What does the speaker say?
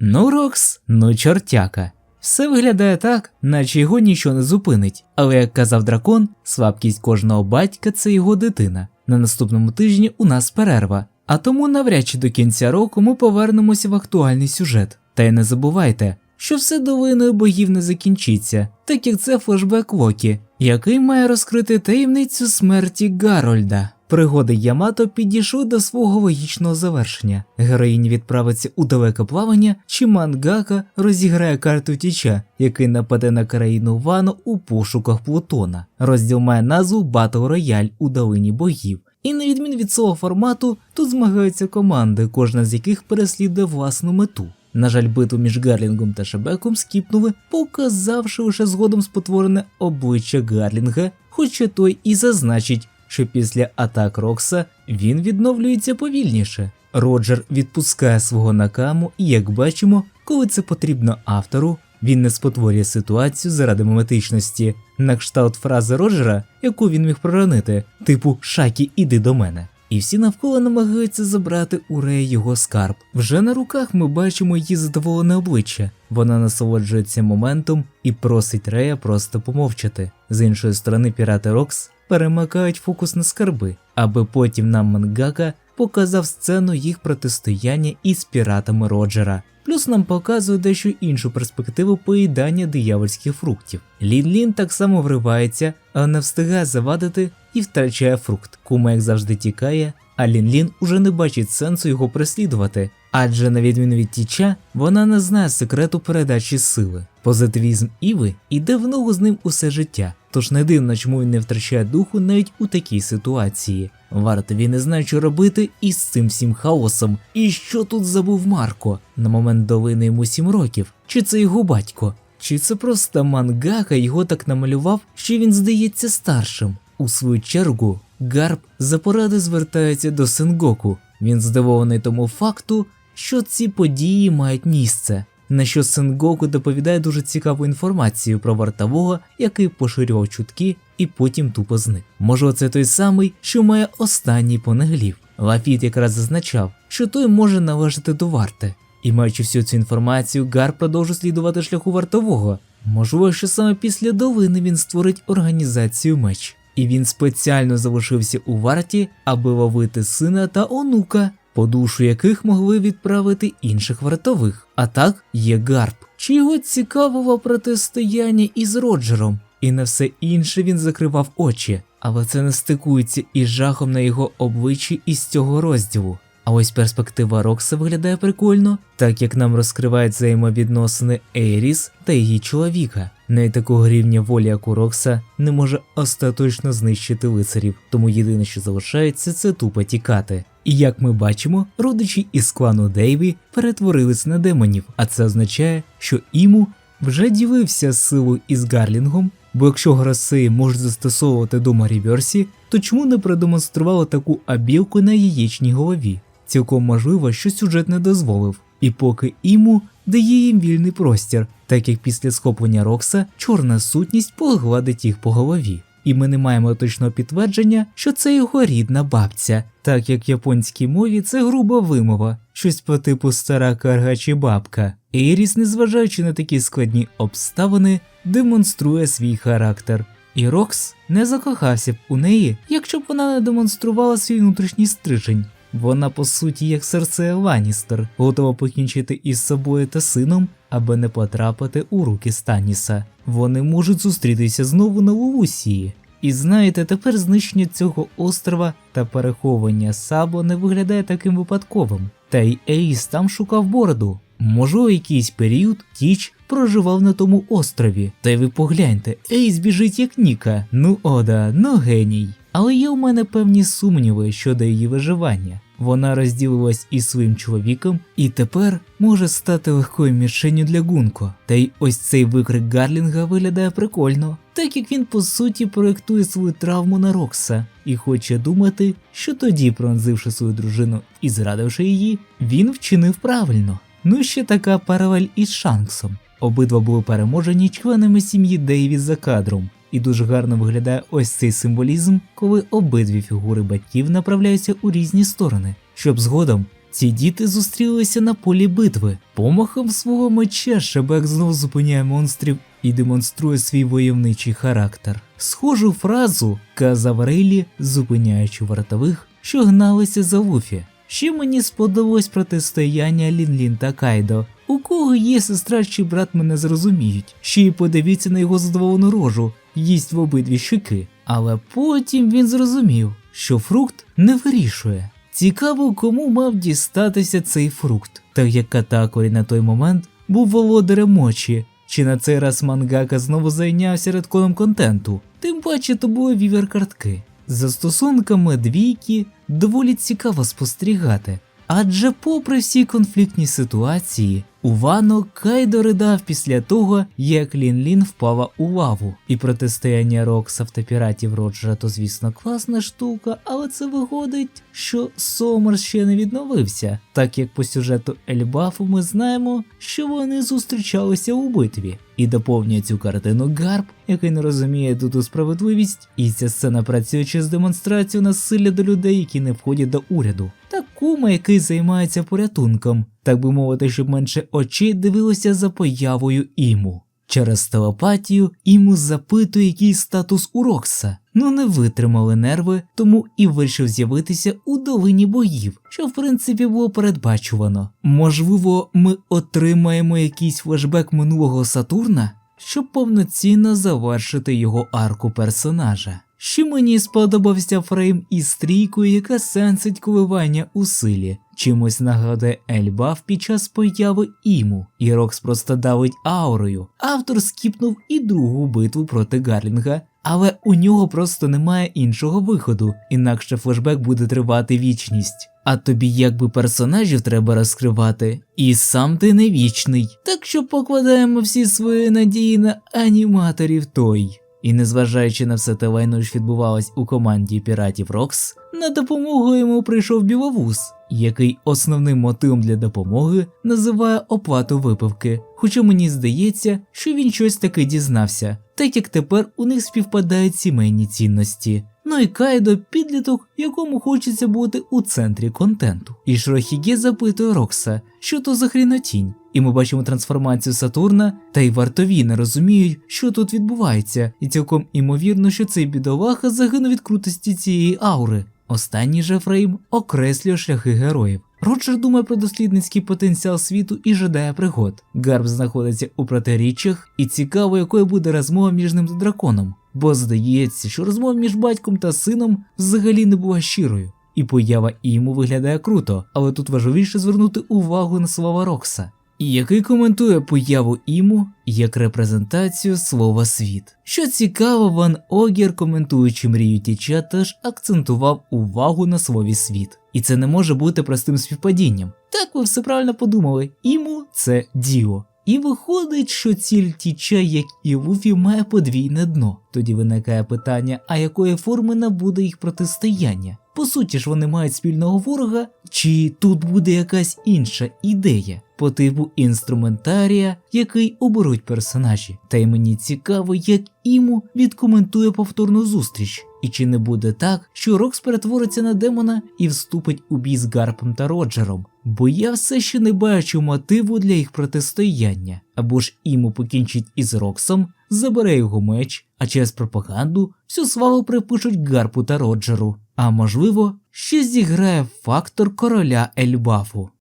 Ну, Рокс, ну чортяка. Все виглядає так, наче його нічого не зупинить. Але як казав дракон, слабкість кожного батька це його дитина. На наступному тижні у нас перерва, а тому навряд чи до кінця року ми повернемося в актуальний сюжет. Та й не забувайте, що все довиною богів не закінчиться, так як це флешбек Локі, який має розкрити таємницю смерті Гарольда. Пригоди Ямато підійшли до свого логічного завершення. Героїня відправиться у далеке плавання, чи мангака розіграє карту тіча, який нападе на країну Вану у пошуках Плутона. Розділ має назву Батл Рояль у долині богів. І на відміну від свого формату, тут змагаються команди, кожна з яких переслідує власну мету. На жаль, битву між Гарлінгом та Шебеком скіпнули, показавши лише згодом спотворене обличчя Гарлінга, хоча той і зазначить, що після атак Рокса він відновлюється повільніше. Роджер відпускає свого накаму, і як бачимо, коли це потрібно автору, він не спотворює ситуацію заради меметичності, на кшталт фрази Роджера, яку він міг проронити, типу Шакі, іди до мене. І всі навколо намагаються забрати у Рея його скарб. Вже на руках ми бачимо її задоволене обличчя. Вона насолоджується моментом і просить Рея просто помовчати. З іншої сторони, пірати Рокс перемикають фокус на скарби, аби потім нам Мангака показав сцену їх протистояння із піратами Роджера. Плюс нам показує дещо іншу перспективу поїдання диявольських фруктів. Лін-Лін так само вривається, але не встигає завадити і втрачає фрукт. Кума, як завжди, тікає, а Лін-Лін уже не бачить сенсу його преслідувати, адже на відміну від Тіча, вона не знає секрету передачі сили. Позитивізм Іви іде в ногу з ним усе життя, тож не дивно, чому він не втрачає духу навіть у такій ситуації. Вартові не знає, що робити із цим всім хаосом. І що тут забув Марко? На момент долини йому 7 років, чи це його батько? Чи це просто мангака його так намалював, що він здається старшим? У свою чергу, Гарб за поради звертається до Сенгоку. Він здивований тому факту, що ці події мають місце. На що Сенгоку доповідає дуже цікаву інформацію про вартового, який поширював чутки і потім тупо зник. Може, це той самий, що має останній понеглів. Лафіт якраз зазначав, що той може належати до варти. І маючи всю цю інформацію, Гар продовжує слідувати шляху вартового. Можливо, що саме після долини він створить організацію меч. І він спеціально залишився у варті, аби ловити сина та онука, по душу яких могли відправити інших вартових. А так є Гарп, чи його цікавило протистояння із Роджером, і на все інше він закривав очі, але це не стикується із жахом на його обличчі із цього розділу. А ось перспектива Рокса виглядає прикольно, так як нам розкривають взаємовідносини Ейріс та її чоловіка. Навіть такого рівня волі, як у Рокса, не може остаточно знищити лицарів, тому єдине, що залишається, це тупо тікати. І як ми бачимо, родичі із клану Дейві перетворились на демонів, а це означає, що Іму вже ділився з силою із Гарлінгом, бо якщо гроси можуть застосовувати до Маріверсі, то чому не продемонстрували таку абілку на яєчній голові? Цілком можливо, що сюжет не дозволив, і поки Іму дає їм вільний простір, так як після схоплення Рокса чорна сутність погладить їх по голові. І ми не маємо точного підтвердження, що це його рідна бабця, так як в японській мові це груба вимова, щось по типу стара карга чи бабка. Ейріс, незважаючи на такі складні обставини, демонструє свій характер. І Рокс не закохався б у неї, якщо б вона не демонструвала свій внутрішній стрижень. Вона, по суті, як серце Ланістер, готова покінчити із собою та сином, аби не потрапити у руки Станіса. Вони можуть зустрітися знову на Лувусії. І знаєте, тепер знищення цього острова та переховування Сабо не виглядає таким випадковим. Та й Ейс там шукав бороду. Можливо, якийсь період Тіч проживав на тому острові. Та й ви погляньте, Ейс біжить як Ніка. Ну ода, ну геній. Але є у мене певні сумніви щодо її виживання. Вона розділилась із своїм чоловіком і тепер може стати легкою мішенню для Гунко. Та й ось цей викрик Гарлінга виглядає прикольно, так як він по суті проєктує свою травму на Рокса і хоче думати, що тоді, пронзивши свою дружину і зрадивши її, він вчинив правильно. Ну ще така паралель із Шанксом. Обидва були переможені членами сім'ї Дейві за кадром. І дуже гарно виглядає ось цей символізм, коли обидві фігури батьків направляються у різні сторони, щоб згодом Ці діти зустрілися на полі битви. Помахом свого меча Шебек знов зупиняє монстрів і демонструє свій войовничий характер. Схожу фразу казав Рейлі, зупиняючи вартових, що гналися за Луфі. Ще мені сподобалось протистояння Лін-Лін та Кайдо. У кого є сестра чи брат мене зрозуміють, ще й подивіться на його задоволену рожу, їсть в обидві щики. Але потім він зрозумів, що фрукт не вирішує. Цікаво, кому мав дістатися цей фрукт, так як Катакорі на той момент був володарем мочі, чи на цей раз мангака знову зайнявся редконом контенту, тим паче то були вівер-картки. За стосунками двійки доволі цікаво спостерігати, адже попри всі конфліктні ситуації, у Вано Кайдо ридав після того, як Лін-Лін впала у лаву. І протистояння Роксав та піратів Роджера то, звісно, класна штука, але це виходить, що Сомер ще не відновився, так як по сюжету Ельбафу ми знаємо, що вони зустрічалися у битві. І доповнює цю картину Гарб, який не розуміє тут справедливість, і ця сцена працює через демонстрацію насилля до людей, які не входять до уряду, кума, який займається порятунком, так би мовити, щоб менше очей дивилося за появою іму. Через телепатію Іму запитує, який статус у Рокса. Ну не витримали нерви, тому і вирішив з'явитися у долині боїв, що в принципі було передбачувано. Можливо, ми отримаємо якийсь флешбек минулого Сатурна, щоб повноцінно завершити його арку персонажа. Ще мені сподобався фрейм із стрійкою, яка сенсить коливання у силі. Чимось нагадує Ельбаф під час появи Іму, і Рокс просто давить аурою. Автор скіпнув і другу битву проти Гарлінга, але у нього просто немає іншого виходу, інакше флешбек буде тривати вічність. А тобі якби персонажів треба розкривати, і сам ти не вічний. Так що покладаємо всі свої надії на аніматорів той. І незважаючи на все те лайно, що відбувалось у команді піратів Рокс, на допомогу йому прийшов біловуз, який основним мотивом для допомоги називає оплату випивки. Хоча мені здається, що він щось таки дізнався, так як тепер у них співпадають сімейні цінності. Ну і Кайдо підліток, якому хочеться бути у центрі контенту. І Шрохіге запитує Рокса, що то за хрінотінь. І ми бачимо трансформацію Сатурна, та й вартові не розуміють, що тут відбувається, і цілком імовірно, що цей бідолаха загинув від крутості цієї аури. Останній же фрейм окреслює шляхи героїв. Роджер думає про дослідницький потенціал світу і жадає пригод. Гарб знаходиться у протиріччях, і цікаво, якою буде розмова між ним та драконом, бо здається, що розмова між батьком та сином взагалі не була щирою. І поява Іму виглядає круто, але тут важливіше звернути увагу на слова Рокса, який коментує появу Іму як репрезентацію слова світ. Що цікаво, Ван Огір, коментуючи мрію Тіча, теж акцентував увагу на слові світ. І це не може бути простим співпадінням. Так ви все правильно подумали, Іму це Діо. І виходить, що ціль тіча, як і Луфі, має подвійне дно. Тоді виникає питання, а якої форми набуде їх протистояння? По суті ж вони мають спільного ворога, чи тут буде якась інша ідея по типу інструментарія, який оберуть персонажі. Та й мені цікаво, як Іму відкоментує повторну зустріч, і чи не буде так, що Рокс перетвориться на демона і вступить у бій з Гарпом та Роджером. Бо я все ще не бачу мотиву для їх протистояння, або ж Іму покінчить із Роксом, забере його меч, а через пропаганду всю славу припишуть Гарпу та Роджеру. А можливо, ще зіграє фактор короля Ельбафу.